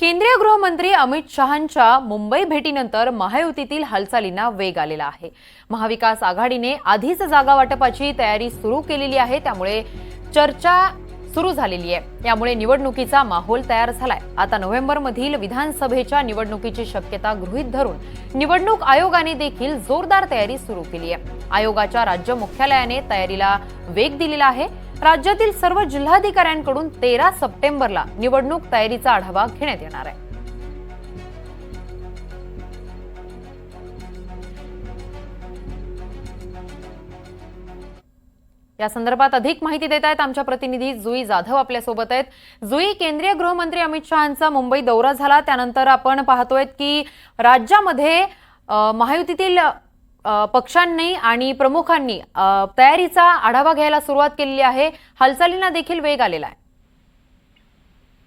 केंद्रीय गृहमंत्री अमित शहांच्या मुंबई भेटीनंतर महायुतीतील हालचालींना वेग आलेला आहे. महाविकास आघाडीने आधीच जागा वाटपाची तयारी सुरू केलेली आहे त्यामुळे चर्चा सुरू झालेली आहे. यामुळे निवडणुकीचा माहोल तयार झालाय. आता नोव्हेंबरमधील विधानसभेच्या निवडणुकीची शक्यता गृहीत धरून निवडणूक आयोगाने देखील जोरदार तयारी सुरू केली आहे. आयोगाच्या राज्य मुख्यालयाने तयारीला वेग दिलेला आहे. राज्यातील सर्व जिल्हाधिकाऱ्यांकडून तेरा सप्टेंबरला निवडणूक तयारीचा आढावा घेण्यात येणार आहे. या संदर्भात अधिक माहिती देत आहेत आमच्या प्रतिनिधी जुई जाधव आपल्यासोबत आहेत. जुई केंद्रीय गृहमंत्री अमित शहांचा मुंबई दौरा झाला. त्यानंतर आपण पाहतोय की राज्यामध्ये महायुतीतील पक्षांनी आणि प्रमुखांनी तयारीचा आढावा घ्यायला सुरुवात केलेली आहे. हालचालींना देखील वेग आलेला आहे.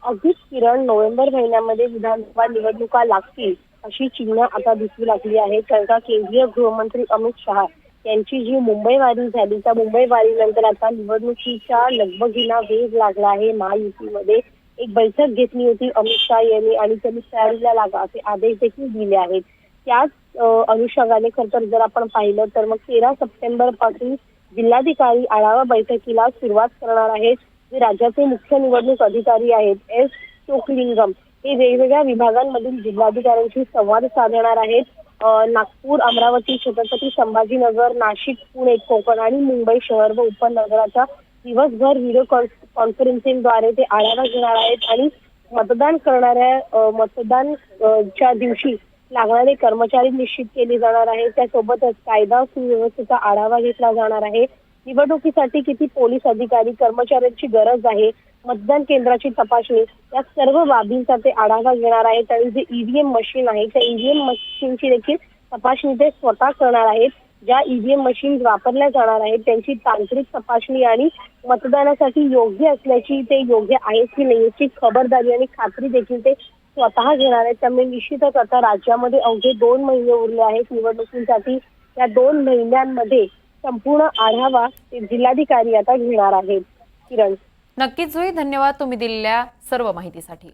अगदीच किरण नोव्हेंबर महिन्यामध्ये विधानसभा निवडणुका लागतील अशी चिन्ह आता दिसू लागली आहे. कारण का केंद्रीय गृहमंत्री अमित शहा यांची जी मुंबई वारी झाली त्या मुंबई वारीनंतर आता निवडणुकीच्या लगबगीला वेग लागला आहे. महायुतीमध्ये एक बैठक घेतली होती अमित शहा यांनी आणि त्यांनी तयारीला लागा असे आदेश देखील दिले आहेत. त्याच अनुषंगाने खर तर जर आपण पाहिलं तर मग तेरा सप्टेंबरपासून जिल्हाधिकारी आढावा बैठकीला सुरुवात करणार आहेत. जे राज्याचे मुख्य निवडणूक अधिकारी आहेत एस. चोकलिंगम. हे वेगवेगळ्या विभागांमधील जिल्हाधिकाऱ्यांशी संवाद साधणार आहेत. नागपूर अमरावती छत्रपती संभाजीनगर नाशिक पुणे कोकण आणि मुंबई शहर व उपनगराच्या दिवसभर व्हिडिओ कॉन्फरन्सिंगद्वारे ते आढावा घेणार आहेत. आणि मतदान करणाऱ्या मतदान च्या दिवशी लागणारे कर्मचारी निश्चित केले जाणार आहे. त्यासोबतच कायदा सुव्यवस्थेचा आढावा घेतला जाणार आहे. निवडणुकीसाठी किती पोलीस अधिकारी कर्मचाऱ्यांची गरज आहे मतदान केंद्राची तपासणी या सर्व बाबींचा ते आढावा घेणार आहेत. आणि जे ईव्हीएम मशीन आहे त्या ईव्हीएम मशीनची देखील तपासणी ते स्वतः करणार आहेत. ज्या ईव्हीएम मशीन वापरल्या जाणार आहेत त्यांची तांत्रिक तपासणी आणि मतदानासाठी योग्य असल्याची ते योग्य आहेत की नाही याची खबरदारी आणि खात्री देखील ते स्वतः घेणार आहेत. त्यामुळे निश्चितच आता राज्यामध्ये अवघे दोन महिने उरले आहेत. निवडणुकीसाठी या दोन महिन्यांमध्ये संपूर्ण आढावा ते जिल्हाधिकारी आता घेणार आहेत. किरण. नक्कीच जुई. धन्यवाद तुम्ही दिलेल्या सर्व माहितीसाठी.